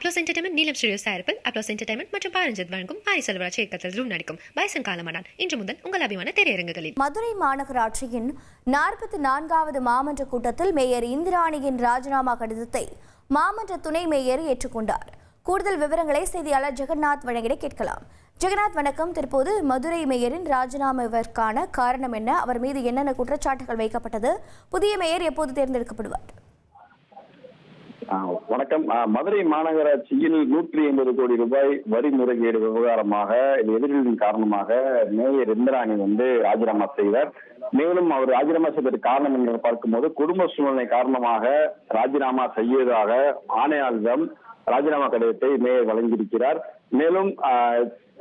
Applause entertainment Neelam studio சார்பில் applause entertainment மற்றும் பாரஞ்சத் வழங்கும் பாரி செல்வராஜ் இயக்கத்தில் ரூம் நடிக்கும். பைசன் காலமானான். இன்று முதல் உங்கள் அபிமான திரையரங்குகளில் மதுரை மாநகராட்சியின் நாற்பத்தி நான்காவது மாமன்ற கூட்டத்தில் மேயர் இந்திராணியின் ராஜினாமா கடிதத்தை மாமன்ற துணை மேயர் ஏற்றுக்கொண்டார். கூடுதல் விவரங்களை செய்தியாளர் ஜெகநாத் வழங்கிட கேட்கலாம். ஜெகநாத் வணக்கம். தற்போது மதுரை மேயரின் ராஜினாமாவிற்கான காரணம் என்ன? அவர் மீது என்னென்ன குற்றச்சாட்டுகள் வைக்கப்பட்டது? புதிய மேயர் எப்போது தேர்ந்தெடுக்கப்படுவார்? வணக்கம். மதுரை மாநகராட்சியில் நூற்றி ஐம்பது கோடி ரூபாய் வரி முறைகேடு விவகாரமாக இது எதிர்களின் காரணமாக மேயர் இந்திராணி வந்து ராஜினாமா செய்தார். மேலும் அவர் ராஜினாமா செய்ததற்கு காரணம் என்று பார்க்கும்போது குடும்ப சூழ்நிலை காரணமாக ராஜினாமா செய்வதாக ஆணையாளரிடம் ராஜினாமா கடிதத்தை மேயர் வழங்கியிருக்கிறார். மேலும்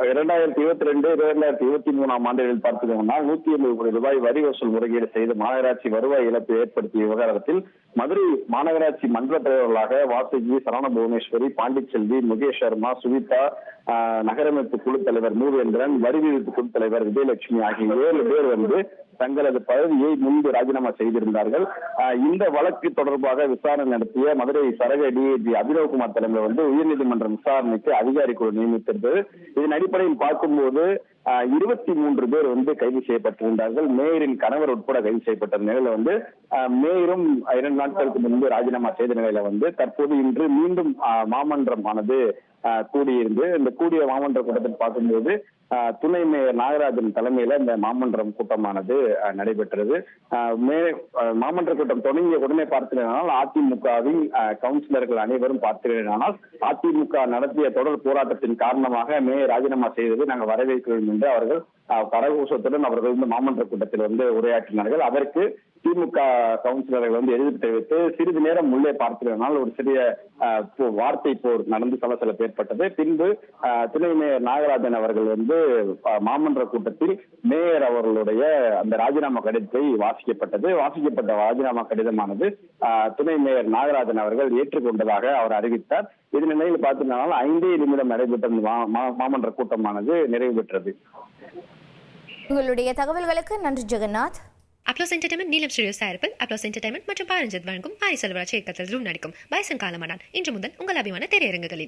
இரண்டாயிரத்தி இருபத்தி ரெண்டு இரண்டாயிரத்தி இருபத்தி மூணாம் ஆண்டுகளில் பார்த்துக்கோங்கன்னா நூத்தி ஐம்பது கோடி ரூபாய் வரி வசூல் முறைகேடு செய்து மாநகராட்சி வருவாய் இழப்பு ஏற்படுத்திய விவகாரத்தில் மதுரை மாநகராட்சி மன்ற தலைவர்களாக வாசுகி சரவண புவனேஸ்வரி பாண்டிச்செல்வி முகேஷ் சர்மா சுவிதா நகரமைப்பு குழு தலைவர் மூவேந்திரன் வரி விதிப்பு குழு தலைவர் விஜயலட்சுமி ஆகிய ஏழு பேர் வந்து தங்களது பதவியை முன்பு ராஜினாமா செய்திருந்தார்கள். இந்த வழக்கு தொடர்பாக விசாரணை நடத்திய மதுரை சரக டிஐஜி அபினவ்குமார் தலைமையில் வந்து உயர்நீதிமன்றம் விசாரணைக்கு அதிகாரி குழு நியமித்திருந்தது. இதன் அடிப்படையில் பார்க்கும்போது இருபத்தி மூன்று பேர் வந்து கைது செய்யப்பட்டிருந்தார்கள். மேயரின் கணவர் உட்பட கைது செய்யப்பட்ட நிலையில வந்து ஆஹ், மேயரும் இரண்டு நாட்களுக்கு முன்பு ராஜினாமா செய்த நிலையில வந்து தற்போது இன்று மீண்டும் ஆஹ், மாமன்றமானது கூடியிருந்து இந்த கூடிய மாமன்ற கூட்டத்தில் பார்க்கும்போது துணை மேயர் நாகராஜன் தலைமையில இந்த மாமன்றம் கூட்டமானது நடைபெற்றது. மே மாமன்ற கூட்டம் தொடங்கிய உடனே பார்த்தீர்கள் அதிமுகவின் கவுன்சிலர்கள் அனைவரும் பார்த்தீர்களானால் அதிமுக நடத்திய தொடர் போராட்டத்தின் காரணமாக மேயர் ராஜினாமா செய்தது நாங்கள் வரவேற்கிறோம் என்று அவர்கள் கரகோஷத்துடன் அவர்கள் வந்து மாமன்ற கூட்டத்தில் வந்து உரையாற்றினார்கள். அதற்கு திமுக கவுன்சிலர்கள் வந்து எதிர்ப்பு தெரிவித்து சிறிது நேரம் உள்ளே பார்க்கிறதுனால் ஒரு சிறிய வார்த்தை போர் நடந்து சலசலப்பு ஏற்பட்டது. பின்பு ஆஹ், துணை மேயர் நாகராஜன் அவர்கள் வந்து மாமன்ற கூட்டத்தில் மேயர் அவர்களுடைய அந்த ராஜினாமா கடிதத்தை வாசிக்கப்பட்டது. வாசிக்கப்பட்ட ராஜினாமா கடிதமானது துணை மேயர் நாகராஜன் அவர்கள் ஏற்றுக்கொண்டதாக அவர் அறிவித்தார். இது நிலையில் பார்த்தீங்கன்னா ஐந்தே நிமிடம் நடைபெற்ற மாமன்ற கூட்டமானது நிறைவு பெற்றது. உங்களுடைய தகவல்களுக்கு நன்றி Jagannath. Applause entertainment Neelam studio சார்பில் அப்ளோஸ் என்டர்டைன்மெண்ட் மற்றும் பாரஞ்சத் வழங்கும் பாரி செல்வராஜ் இயக்கத்தில் ரூம் நடிக்கும் பைசன் காலமானான் இன்று முதல் உங்கள் அபிமான திரையரங்குகளில்.